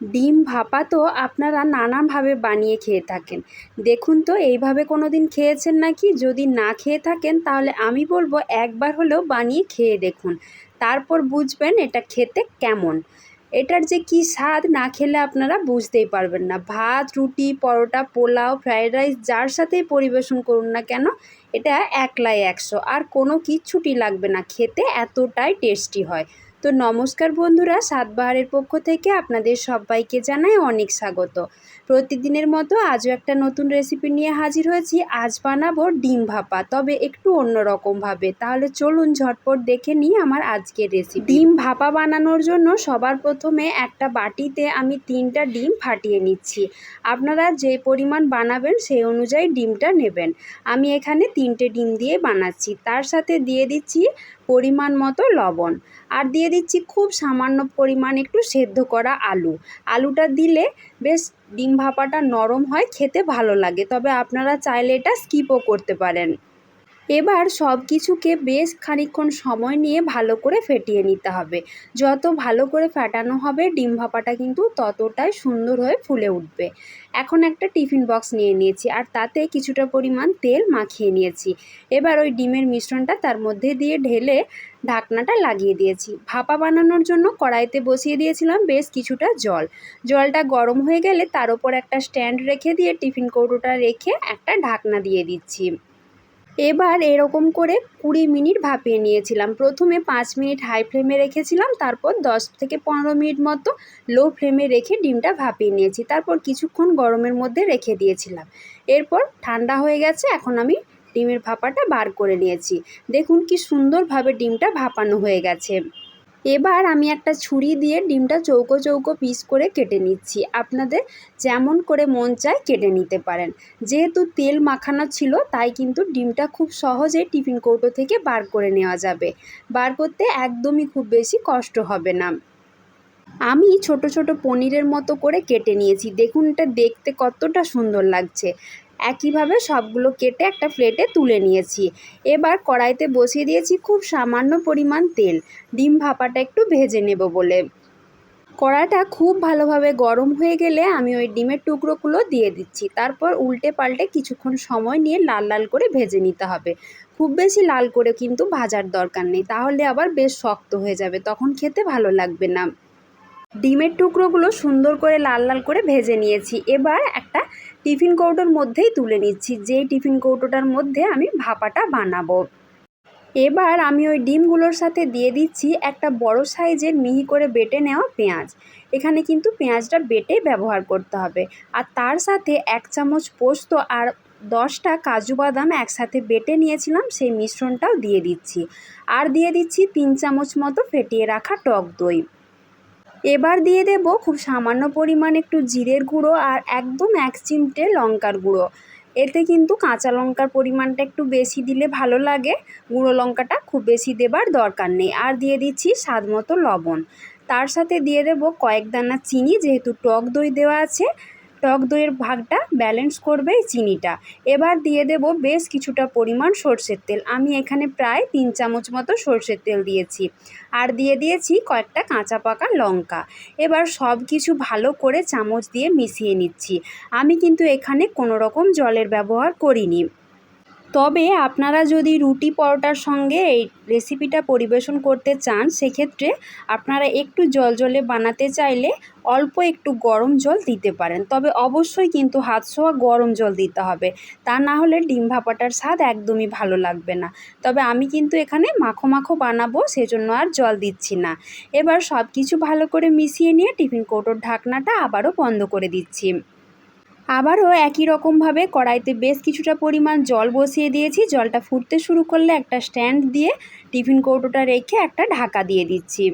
ডিম ভাপা তো আপনারা নানাভাবে বানিয়ে খেয়ে থাকেন। দেখুন তো, এইভাবে কোনো দিন খেয়েছেন নাকি? যদি না খেয়ে থাকেন, তাহলে আমি বলব একবার হলেও বানিয়ে খেয়ে দেখুন। তারপর বুঝবেন এটা খেতে কেমন। এটার যে কি স্বাদ না খেলে আপনারা বুঝতেই পারবেন না। ভাত, রুটি, পরোটা, পোলাও, ফ্রায়েড রাইস, যার সাথেই পরিবেশন করুন না কেন, এটা একলাই একশো। আর কোনো কিচ্ছুটি লাগবে না। খেতে এতটাই টেস্টি হয়। তো নমস্কার বন্ধুরা সাতবাহারের পক্ষ থেকে আপনাদের সবাইকে জানাই অনেক স্বাগত। প্রতিদিনের মতো আজও একটা নতুন রেসিপি নিয়ে হাজির হয়েছি। আজ বানাবো ডিম ভাপা, তবে একটু অন্যরকমভাবে। তাহলে চলুন ঝটপট দেখে নিই আমার আজকের রেসিপি ডিম ভাপা বানানোর জন্য সবার প্রথমে একটা বাটিতে আমি তিনটা ডিম ফাটিয়ে নিচ্ছি। আপনারা যে পরিমাণ বানাবেন সেই অনুযায়ী ডিমটা নেবেন। আমি এখানে তিনটে ডিম দিয়ে বানাচ্ছি। তার সাথে দিয়ে দিচ্ছি পরিমাণ মতো লবণ। আর দিয়ে দিচ্ছি খুব সামান্য পরিমাণ একটু সেদ্ধ করা আলু। আলুটা দিলে বেশ ডিম ভাপাটা নরম হয়, খেতে ভালো লাগে। তবে আপনারা চাইলে এটা স্কিপও করতে পারেন। এবার সব কিছুকে বেশ খানিকক্ষণ সময় নিয়ে ভালো করে ফেটিয়ে নিতে হবে। যত ভালো করে ফাটানো হবে, ডিম ভাপাটা কিন্তু ততটাই সুন্দর হয়ে ফুলে উঠবে। এখন একটা টিফিন বক্স নিয়ে নিয়েছি আর তাতে কিছুটা পরিমাণ তেল মাখিয়ে নিয়েছি। এবার ওই ডিমের মিশ্রণটা তার মধ্যে দিয়ে ঢেলে ঢাকনাটা লাগিয়ে দিয়েছি। ভাপা বানানোর জন্য কড়াইতে বসিয়ে দিয়েছিলাম বেশ কিছুটা জল। জলটা গরম হয়ে গেলে তার উপর একটা স্ট্যান্ড রেখে দিয়ে টিফিন কৌটোটা রেখে একটা ঢাকনা দিয়ে দিচ্ছি। এবার এরকম করে কুড়ি মিনিট ভাপিয়ে নিয়েছিলাম। প্রথমে পাঁচ মিনিট হাই ফ্লেমে রেখেছিলাম, তারপর দশ থেকে পনেরো মিনিট মতো লো ফ্লেমে রেখে ডিমটা ভাপিয়ে নিয়েছি। তারপর কিছুক্ষণ গরমের মধ্যে রেখে দিয়েছিলাম। এরপর ঠান্ডা হয়ে গেছে, এখন আমি ডিমের ভাপাটা বার করে নিয়েছি। দেখুন কি সুন্দরভাবে ডিমটা ভাপানো হয়ে গেছে। এবার আমি একটা ছুরি দিয়ে ডিমটা চৌকো চৌকো পিস করে কেটে নিচ্ছি। আপনাদের যেমন করে মন চায় কেটে নিতে পারেন। যেহেতু তেল মাখানো ছিল, তাই কিন্তু ডিমটা খুব সহজে টিফিন কৌটো থেকে বার করে নেওয়া যাবে। বার করতে একদমই খুব বেশি কষ্ট হবে না। আমি ছোট ছোট পনিরের মতো করে কেটে নিয়েছি। দেখুন এটা দেখতে কতটা সুন্দর লাগছে। একইভাবে সবগুলো কেটে একটা প্লেটে তুলে নিয়েছি। এবার কড়াইতে বসিয়ে দিয়েছি খুব সামান্য পরিমাণ তেল। ডিম ভাপাটা একটু ভেজে নেব বলে। কড়াটা খুব ভালোভাবে গরম হয়ে গেলে আমি ওই ডিমের টুকরোগুলো দিয়ে দিচ্ছি। তারপর উল্টে পাল্টে কিছুক্ষণ সময় নিয়ে লাল লাল করে ভেজে নিতে হবে। খুব বেশি লাল করে কিন্তু ভাজার দরকার নেই। তাহলে আবার বেশ শক্ত হয়ে যাবে। তখন খেতে ভালো লাগবে না। ডিমের টুকরোগুলো সুন্দর করে লাল লাল করে ভেজে নিয়েছি। এবার একটা টিফিন কৌটোর মধ্যেই তুলে নিচ্ছি। যেই টিফিন কৌটোটার মধ্যে আমি ভাপাটা বানাবো। এবার আমি ওই ডিমগুলোর সাথে দিয়ে দিচ্ছি একটা বড় সাইজের মিহি করে বেটে নেওয়া পেঁয়াজ। এখানে কিন্তু পেঁয়াজটা বেটে ব্যবহার করতে হবে। আর তার সাথে এক চামচ পোস্ত আর দশটা কাজু বাদাম একসাথে বেটে নিয়েছিলাম, সেই মিশ্রণটাও দিয়ে দিচ্ছি। আর দিয়ে দিচ্ছি তিন চামচ মতো ফেটিয়ে রাখা টক দই। এবার দিয়ে দেব খুব সামান্য পরিমাণ একটু জিরের গুঁড়ো আর একদম এক চিমটে লঙ্কার গুঁড়ো। এতে কিন্তু কাঁচা লঙ্কার পরিমাণটা একটু বেশি দিলে ভালো লাগে। গুঁড়ো লঙ্কাটা খুব বেশি দেবার দরকার নেই। আর দিয়ে দিচ্ছি স্বাদ মতো লবণ। তার সাথে দিয়ে দেব কয়েক দানা চিনি, যেহেতু টক দই দেওয়া আছে। টক দইয়ের ভাগটা ব্যালেন্স করবে চিনিটা। এবার দিয়ে দেব বেশ কিছুটা পরিমাণ সর্ষের তেল। আমি এখানে প্রায় তিন চামচ মতো সর্ষের তেল দিয়েছি। আর দিয়ে দিয়েছি কয়েকটা কাঁচা পাকা লঙ্কা। এবার সব কিছু ভালো করে চামচ দিয়ে মিশিয়ে নিচ্ছি। আমি কিন্তু এখানে কোনো রকম জলের ব্যবহার করিনি। তবে আপনারা যদি রুটি পরোটার সঙ্গে এই রেসিপিটা পরিবেশন করতে চান, সেক্ষেত্রে আপনারা একটু জল জলে বানাতে চাইলে অল্প একটু গরম জল দিতে পারেন। তবে অবশ্যই কিন্তু হাত ছোঁয়া গরম জল দিতে হবে। তা না হলে ডিম ভাপাটার স্বাদ একদমই ভালো লাগবে না। তবে আমি কিন্তু এখানে মাখো মাখো বানাবো, সেজন্য আর জল দিচ্ছি না। এবার সব কিছু ভালো করে মিশিয়ে নিয়ে টিফিন কৌটোর ঢাকনাটা আবারও বন্ধ করে দিচ্ছি। আবারও একই রকমভাবে কড়াইতে বেশ কিছুটা পরিমাণ জল বসিয়ে দিয়েছি। জলটা ফুটতে শুরু করলে একটা স্ট্যান্ড দিয়ে টিফিন কৌটোটা রেখে একটা ঢাকা দিয়ে দিচ্ছি।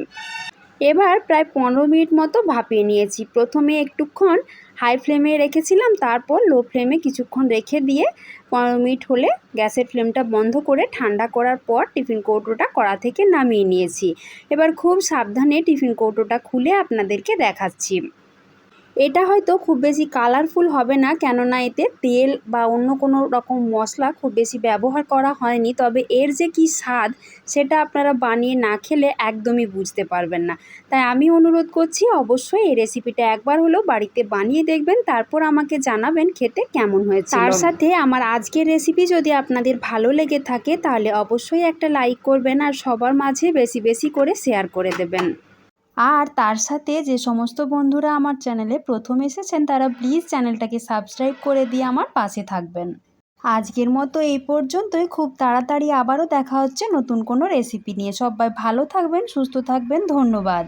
এবার প্রায় পনেরো মিনিট মতো ভাপিয়ে নিয়েছি। প্রথমে একটুক্ষণ হাই ফ্লেমে রেখেছিলাম, তারপর লো ফ্লেমে কিছুক্ষণ রেখে দিয়ে পনেরো মিনিট হলে গ্যাসের ফ্লেমটা বন্ধ করে ঠান্ডা করার পর টিফিন কৌটোটা কড়া থেকে নামিয়ে নিয়েছি। এবার খুব সাবধানে টিফিন কৌটোটা খুলে আপনাদেরকে দেখাচ্ছি। এটা হয়তো খুব বেশি কালারফুল হবে না, কেননা এতে তেল বা অন্য কোনো রকম মশলা খুব বেশি ব্যবহার করা হয়নি। তবে এর যে কি স্বাদ, সেটা আপনারা বানিয়ে না খেলে একদমই বুঝতে পারবেন না। তাই আমি অনুরোধ করছি, অবশ্যই এই রেসিপিটা একবার হলেও বাড়িতে বানিয়ে দেখবেন, তারপর আমাকে জানাবেন খেতে কেমন হয়েছে তার সাথে আমার আজকের রেসিপি যদি আপনাদের ভালো লেগে থাকে, তাহলে অবশ্যই একটা লাইক করবেন আর সবার মাঝে বেশি বেশি করে শেয়ার করে দেবেন। আর তার সাথে যে সমস্ত বন্ধুরা আমার চ্যানেলে প্রথম এসেছেন, তারা প্লিজ চ্যানেলটাকে সাবস্ক্রাইব করে দিয়ে আমার পাশে থাকবেন। আজকের মতো এই পর্যন্তই। খুব তাড়াতাড়ি আবারও দেখা হচ্ছে নতুন কোনো রেসিপি নিয়ে। সবাই ভালো থাকবেন, সুস্থ থাকবেন। ধন্যবাদ।